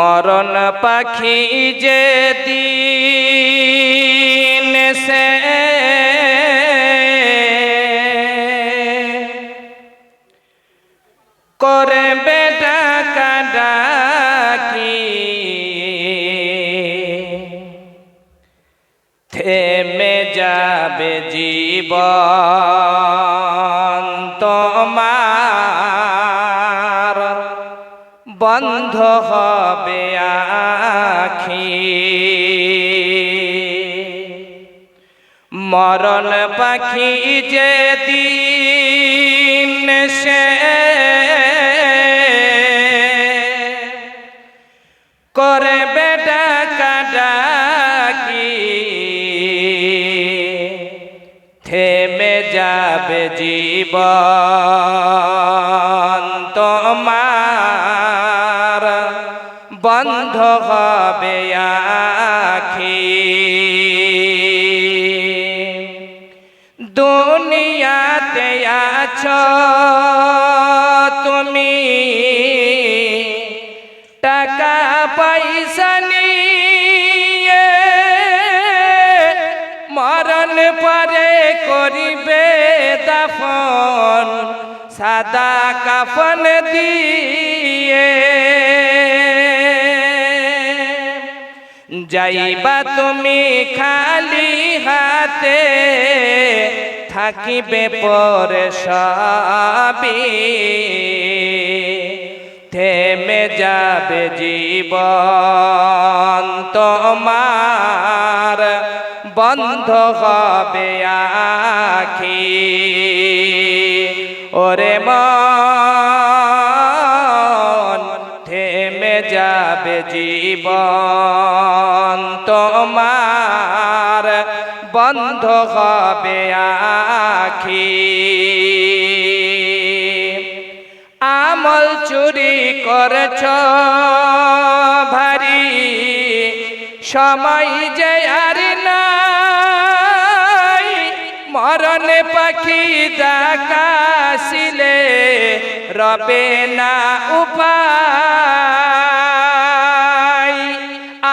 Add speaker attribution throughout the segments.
Speaker 1: মরণ পাখি যে দিন সে করে বেটা কাডাকি থেমে যাবে জীবন। বন্ধ হবে আখি। মরণ পাখি যে দিন সে করে বেটা কাডাকি থেমে যাবে জীবন। হবে আখি। দুনিয়াতে আছ তুমি। টাকা পয়সা নিয়ে মরণ পরে করিবে দাফন, সাদা কাফন দিয়ে। যাইবা তুমি খালি হাতে, থাকিবে পরে সবই। থেমে যাবে জীবন তোমার, বন্ধ হবে আখি। ওরে মন, থেমে যাবে জীবন বন্ধ হবে আখি। আমল চুরি করছ ভারী, সময় যে আর মরণ পাখি ডাকাশিলে রবে না উপায়।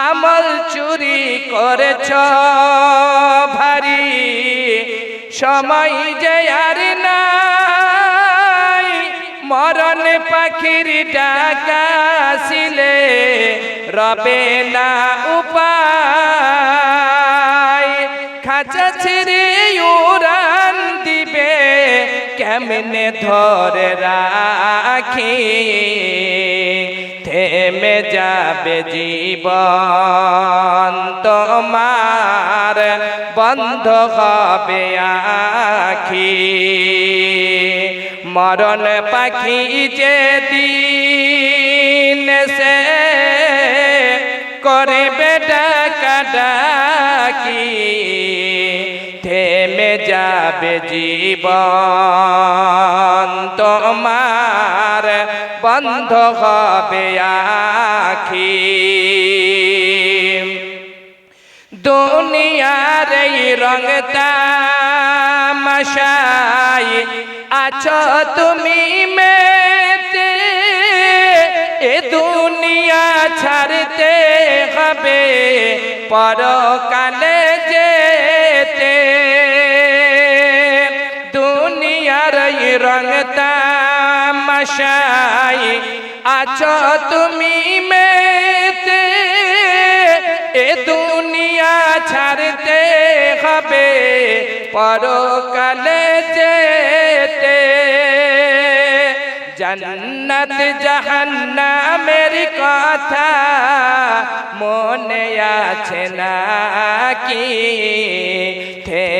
Speaker 1: আমল চুরি করেছ ভারী সময় যে আর নাই। মরণ পাখির ডাকাশিলে রবে না উপায়। খাঁচা ছেড়ে উড়ান দিবে, কেমনে ধরে রাখি? থেমে যাবে জীবন তোমার, বন্ধ হবে আখি। মরণ পাখি যে দিন সে করে বেটা কাটাকি থেমে যাবে জীবন বন্ধ হবে আখি দুনিয়ার এই রঙ তামাশাই আছো তুমি মেতে, এ দুনিয়া ছাড়তে হবে, পরকালে যেতে। দুনিয়ার এই রঙ তামাশাই আছো তুমি মেতে, এ দুনিয়া ছাড়তে হবে, পরকালে যেতে। জন্নত জাহান্নামের কথা মনে আছে নাকি?